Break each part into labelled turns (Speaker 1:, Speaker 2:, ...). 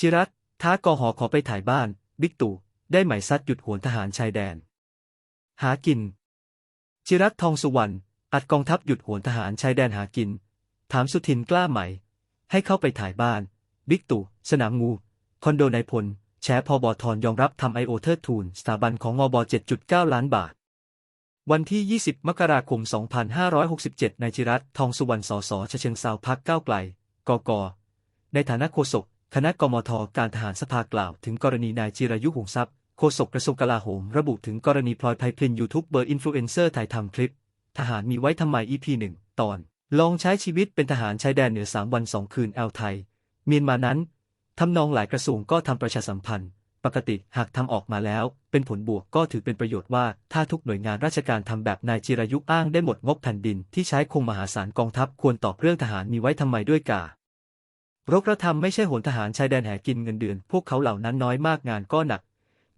Speaker 1: จิรัตท้ากอหอขอไปถ่ายบ้าน บิ๊กตู่ได้ไหมซัดหยุดโหนทหารชายแดน หากิน จิรัตทองสุวรรณอัดกองทัพหยุดโหนทหารชายแดนหากิน ถามสุทินกล้าไหม ให้เข้าไปถ่ายบ้าน บิ๊กตู่สนามงู คอนโดนายพลแฉพอบอทอนยอมรับทำไอโอเทิดทูนสถาบันของงบ7.9 ล้านบาท วันที่ 20 มกราคม 2567นายจิรัตทองสุวรรณสสชเชิงเซาพักก้าวไกล กก ในฐานะโฆษก คณะกมทการทหารสภากล่าวถึงกรณีนายจิรายุหงทรัพย์โฆษกกระทรวงกลาโหมระบุถึงกรณีพลอยไพพลินยูทูบเบอร์อินฟลูเอนเซอร์ถ่ายทำคลิป ทหารมีไว้ทำไม EP 1ตอน ลองใช้ชีวิตเป็นทหารชายแดนเหนือ3วัน2คืนแอลไทย เมียนมานั้นทำนองหลายกระทรวงก็ทำประชาสัมพันธ์ ปกติหากทำออกมาแล้ว เป็นผลบวกก็ถือเป็นประโยชน์ว่า ถ้าทุกหน่วยงานราชการทำแบบนายจิรายุอ้างได้หมดงบแผ่นดินที่ใช้คงมหาศาลกองทัพควรตอบเรื่องทหารมีไว้ทำไมด้วยกา รกระทำไม่ใช่โหนทหารชายแดนแหกินเงินเดือน พวกเขาเหล่านั้นน้อยมากงานก็หนัก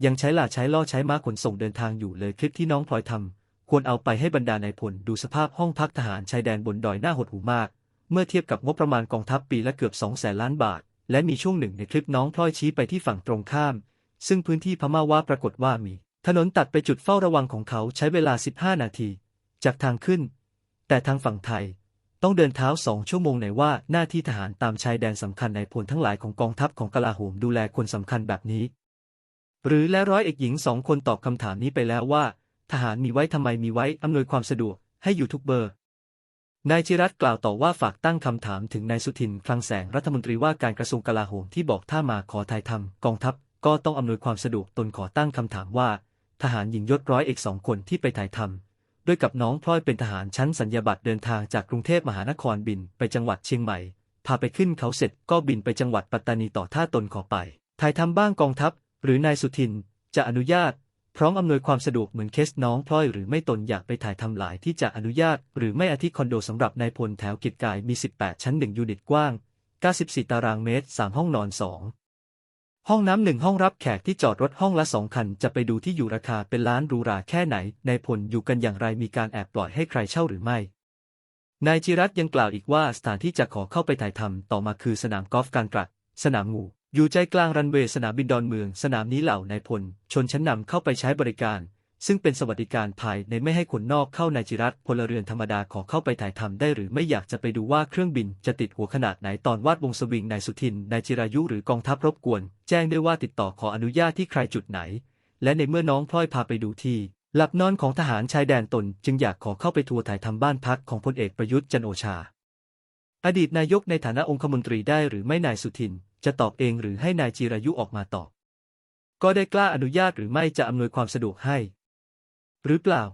Speaker 1: ยังใช้ล่าใช้ล่อใช้ม้าขนส่งเดินทางอยู่เลยคลิปที่น้องพลอยทำควรเอาไปให้บรรดานายพลดูสภาพห้องพักทหารชายแดนบนดอยหน้าหดหูมาก เมื่อเทียบกับงบประมาณกองทัพปีละเกือบ2แสนล้านบาท และมีช่วงหนึ่งในคลิปน้องพลอยชี้ไปที่ฝั่งตรงข้าม ซึ่งพื้นที่พม่าว่าปรากฏว่ามี ถนนตัดไปจุดเฝ้าระวังของเขาใช้เวลา 15 นาที จากทางขึ้น แต่ทางฝั่งไทย ต้องเดินเท้าสองชั่วโมงไหนว่าหน้าที่ทหารตามชายแดนสำคัญในพลทั้งหลายของกองทัพของกลาโหมดูแลคนสำคัญแบบนี้ หรือและร้อยเอกหญิงสองคนตอบคำถามนี้ไปแล้วว่า ทหารมีไว้ทำไมมีไว้อำนวยความสะดวกให้อยู่ทูบเบอร์ นายจิรัตกล่าวต่อว่าฝากตั้งคำถามถึงนายสุทินคลังแสงรัฐมนตรีว่าการกระทรวงกลาโหมที่บอกถ้ามาขอถ่ายทำกองทัพก็ต้องอำนวยความสะดวกตนขอตั้งคำถามว่า ทหารหญิงยศร้อยเอกสองคนที่ไปถ่ายทำ ด้วยกับน้องพลอยเป็นทหารชั้นสัญญาบัตรเดินทางจากกรุงเทพมหานครบินไปจังหวัดเชียงใหม่ พาไปขึ้นเขาเสร็จก็บินไปจังหวัดปัตตานีต่อท่าตนขอไป ถ่ายทำบ้างกองทัพ หรือนายสุทิน จะอนุญาต พร้อมอำนวยความสะดวกเหมือนเคสน้องพลอยหรือไม่ตนอยากไปถ่ายทำหลายที่จะอนุญาต หรือไม่อาทิคอนโดสำหรับนายพลแถวกิจกายมี 18 ชั้น 1 ยูนิตกว้าง 94 ตารางเมตร 3 ห้องนอน 2 ห้องน้ำหนึ่งห้องรับแขกที่จอดรถห้องละสองคันจะไปดูที่อยู่ราคาเป็นล้านรูราแค่ไหนนายพลอยู่กันอย่างไรมีการแอบปล่อยให้ใครเช่าหรือไม่นายจิรัตยังกล่าวอีกว่าสถานที่จะขอเข้าไปถ่ายทำต่อมาคือสนามกอล์ฟการตรักสนามงูอยู่ใจกลางรันเวย์สนามบินดอนเมือง สนามนี้เหล่านายพล ชนชั้นนำเข้าไปใช้บริการ ซึ่งเป็นสวัสดิการภายในไม่ให้คนนอกเข้านายจิรัตพลเรือนธรรมดาขอเข้าไปถ่ายทำได้หรือไม่อยากจะไปดูว่าเครื่องบินจะติดหัวขนาดไหนตอนวาดวงสวิงนายสุทินนายจิรายุหรือกองทัพรบกวน แจ้งด้วยว่าติดต่อขออนุญาตที่ใครจุดไหน และในเมื่อน้องพลอยพาไปดูที่หลับนอนของทหารชายแดนตนจึงอยากขอเข้าไปทัวร์ถ่ายทำบ้านพักของพลเอกประยุทธ์จันโอชา อดีตนายกในฐานะองคมนตรีได้หรือไม่นายสุทิน จะตอบเองหรือให้นายจิรายุออกมาตอบ ก็ได้กล้าอนุญาตหรือไม่จะอำนวยความสะดวกให้ หรือเปล่า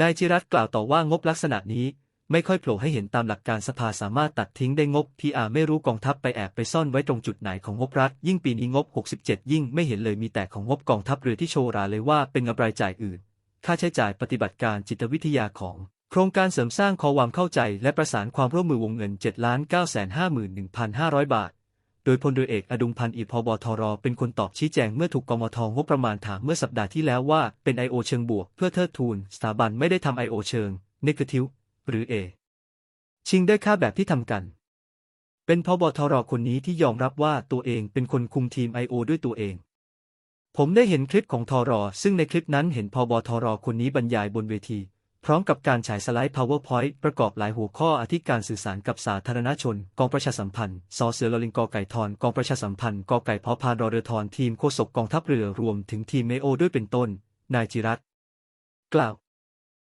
Speaker 1: นายจิรัตกล่าวต่อว่างบลักษณะนี้ไม่ค่อยโผล่ให้เห็นตามหลักการสภาสามารถตัดทิ้งได้งบพีอาไม่รู้กองทัพไปแอบไปซ่อนไว้ตรงจุดไหนของงบรัฐ ยิ่งปีนี้งบ 67 ยิ่งไม่เห็นเลยมีแต่ของงบกองทัพเรือที่โชว์ราเลยว่าเป็นงบรายจ่ายอื่น ค่าใช้จ่ายปฏิบัติการจิตวิทยาของ โครงการเสริมสร้างขอความเข้าใจและประสานความร่วมมือวงเงิน 7 9 5 1 5 0 0 บาท โดยพลเรือเอกอดุงพันธ์อิพบทรเป็นคนตอบชี้แจงเมื่อถูกกมทงบประมาณถามเมื่อสัปดาห์ที่แล้วว่าเป็น I.O. เชิงบวก เพื่อเทิดทูนสถาบันไม่ได้ทำ I.O. เชิง Negative หรือ A ชิงได้ค่าแบบที่ทำกัน เป็นพบทรคนนี้ที่ยอมรับว่าตัวเองเป็นคนคุมทีม I.O. ด้วยตัวเอง ผมได้เห็นคลิปของทรซึ่งในคลิปนั้นเห็นพบทรคนนี้บรรยายบนเวที พร้อมกับการฉายสไลด์ PowerPoint ประกอบหลายหัวข้ออธิการสื่อสารกับสาธารณชน กองประชาสัมพันธ์สอเสือลลิงกอไก่ทอนกองประชาสัมพันธ์กอไก่พอพานรอเรือทอนทีมโฆษกกองทัพเรือรวมถึงทีมเมโอด้วยเป็นต้น นายจิรัตกล่าว